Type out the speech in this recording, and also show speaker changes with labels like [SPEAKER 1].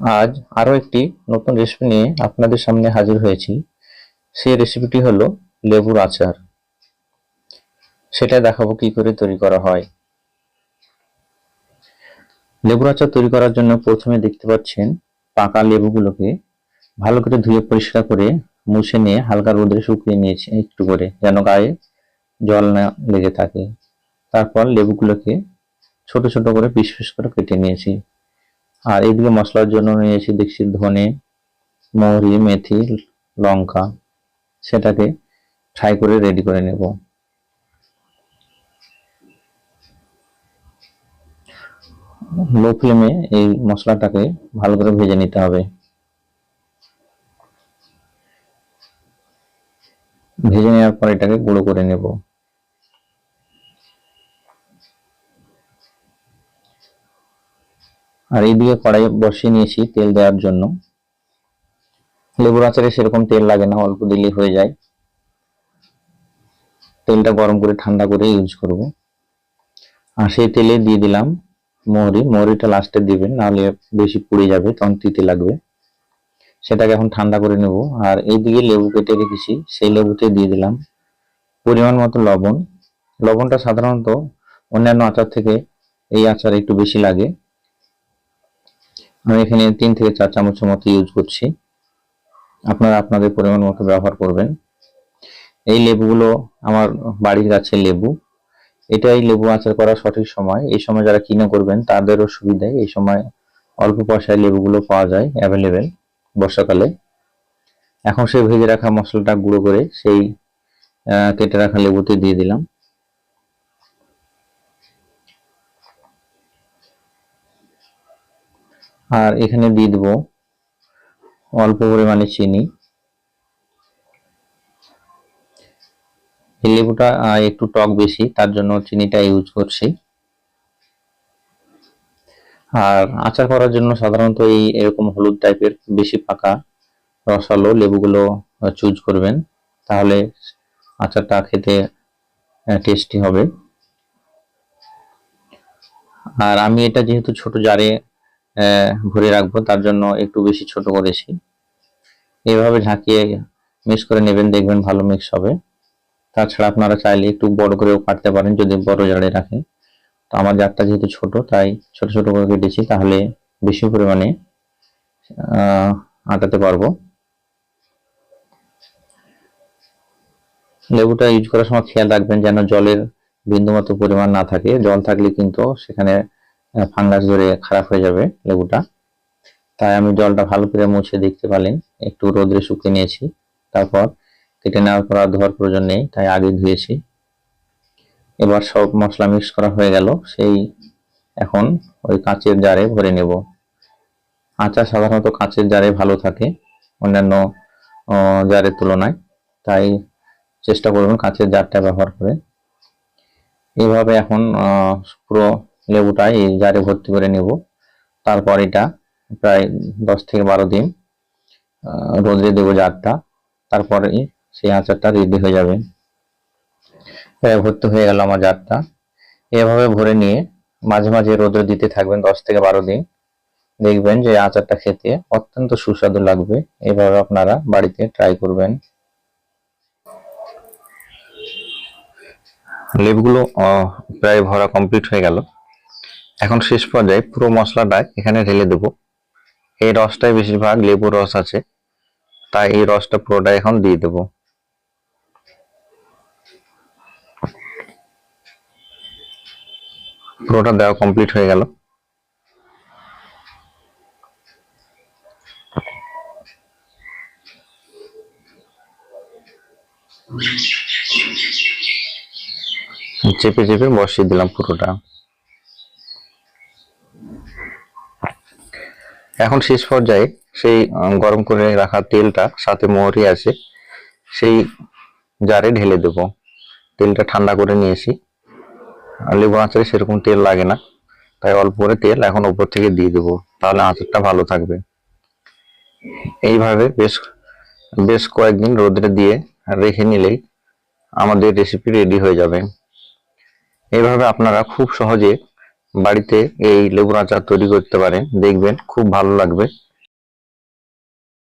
[SPEAKER 1] আজ আরও একটি নতুন রেসিপি নিয়ে আপনাদের সামনে হাজির হয়েছি। সেই রেসিপিটি হলো লেবুর আচার। সেটা দেখাবো কি করে তৈরি করা হয়। লেবুর আচার তৈরি করার জন্য প্রথমে দেখতে পাচ্ছেন পাকা লেবুগুলোকে ভালো করে ধুয়ে পরিষ্কার করে মুছে নিয়ে হালকা রোদে শুকিয়ে নিয়েছি একটু করে, যেন গায়ে জল না লেগে থাকে। তারপর লেবুগুলোকে ছোট ছোট করে পিস পিস করে কেটে নিয়েছি। আর এদিকে মশলার জন্য নিয়েছি দেখছি ধনে, মৌরি, মেথি, লঙ্কা, সেটাকে ফ্রাই করে রেডি করে নেব। লো ফ্লেমে এই মশলাটাকে ভালো করে ভেজে নিতে হবে। ভেজে নেওয়ার পর এটাকে গুঁড়ো করে নেব। আর এইদিকে কড়াই বসিয়ে নিয়েছি তেল দেওয়ার জন্য। লেবুর আচারে সেরকম তেল লাগে না, অল্প দিলেই হয়ে যায়। তেলটা গরম করে ঠান্ডা করে ইউজ করব। আর সেই তেলে দিয়ে দিলাম মৌরি। মৌরিটা লাস্টে দিবেন, নাহলে বেশি পুড়ে যাবে তখন তিতে লাগবে। সেটাকে এখন ঠান্ডা করে নেব। আর এইদিকে লেবু কেটে রেখেছি, সেই লেবুতে দিয়ে দিলাম পরিমাণ মতো লবণ। লবণটা সাধারণত অন্যান্য আচার থেকে এই আচার একটু বেশি লাগে। আমি এখানে তিন থেকে চার চামচের মতো ইউজ করছি। আপনারা আপনাদের পরিমাণ মতো ব্যবহার করবেন। এই লেবুগুলো আমার বাড়ির গাছের লেবু। এটাই লেবু আচার করার সঠিক সময়। এই সময় যারা কিনে করবেন, তাদেরও সুবিধায় এই সময় অল্প পয়সায় লেবুগুলো পাওয়া যায় অ্যাভেলেবেল বর্ষাকালে। এখন সেই ভেজে রাখা মশলাটা গুঁড়ো করে সেই কেটে রাখা লেবুতে দিয়ে দিলাম। আর এখানে দিয়ে দেবো অল্প পরিমাণে চিনি। এই লেবুটা একটু টক বেশি, তার জন্য চিনিটা ইউজ করছি। আর আচার করার জন্য সাধারণত এই এরকম হলুদ টাইপের বেশি পাকা রসালো লেবুগুলো চুজ করবেন। তাহলে আচারটা খেতে টেস্টি হবে। আর আমি এটা যেহেতু ছোট জারে ভরে রাখব, তার জন্য একটু বেশি ছোট করেছি এইভাবে ঝাঁকিয়ে মিক্স করে নেবেন, দেখবেন ভালো মিক্স হবে। তাছাড়া আপনারা চাইলে একটু বড় করেও কাটতে পারেন, যদি বড় জারে রাখেন। তো আমার জারটা যেহেতু ছোট, তাই ছোট ছোট করে কেটেছি, তাহলে বেশি পরিমাণে আটাতে পারব। লেবুটা ইউজ করার সময় খেয়াল রাখবেন যেন জলের বিন্দুমাত্র পরিমাণ না থাকে। জল থাকলে কিন্তু সেখানে ফাঙ্গাস ধরে খারাপ হয়ে যাবে লেবুটা। তাই আমি জলটা ভালো করে মুছে দেখতে পারলেন, একটু রোদ্রে শুকিয়ে নিয়েছি। তারপর কেটে নেওয়ার পর ধোয়ার প্রয়োজন নেই, তাই আগে ধুয়েছি। এবার সব মশলা মিক্স করা হয়ে গেল, সেই এখন ওই কাঁচের জারে ভরে নেব। আচার সাধারণত কাঁচের জারে ভালো থাকে, অন্যান্য জারের তুলনায়। তাই চেষ্টা করবেন কাঁচের জারটা ব্যবহার করে। এইভাবে এখন পুরো লেবুটা এই জারে ভর্তি করে নেব। তারপর এটা প্রায় দশ থেকে বারো দিন রোদে দেবো জারটা। তারপরে সেই আচারটা রেডি হয়ে যাবে। ভর্তি হয়ে গেল আমার জারটা। এভাবে ভরে নিয়ে মাঝে মাঝে রোদে দিতে থাকবেন দশ থেকে বারো দিন। দেখবেন যে আচারটা খেতে অত্যন্ত সুস্বাদু লাগবে। এভাবে আপনারা বাড়িতে ট্রাই করবেন। লেবুগুলো প্রায় ভরা কমপ্লিট হয়ে গেল। এখন শেষ পর্যায়ে পুরো মশলাটা এখানে ঢেলে দেবো। এই রসটাই বেশিরভাগ লেবুর রস আছে, তাই এই রসটা পুরোটা এখন দিয়ে দেবো। পুরোটা দেওয়া কমপ্লিট হয়ে গেল। চেপে চেপে বসিয়ে দিলাম পুরোটা। এখন শেষ পর্যায়ে সেই গরম করে রাখা তেলটা সাথে মোহরি আছে, সেই জারে ঢেলে দেব। তেলটা ঠান্ডা করে নিয়েছি। লেবু আচারে সেরকম তেল লাগে না, তাই অল্প করে তেল এখন উপর থেকে দিয়ে দেবো, তাহলে আচারটা ভালো থাকবে। এইভাবে বেশ বেশ কয়েকদিন রোদে দিয়ে রেখে নিলেই আমাদের রেসিপি রেডি হয়ে যাবে। এইভাবে আপনারা খুব সহজে বাড়িতে এই লেবুর আচার তৈরি করতে পারেন দেখবেন খুব ভালো লাগবে।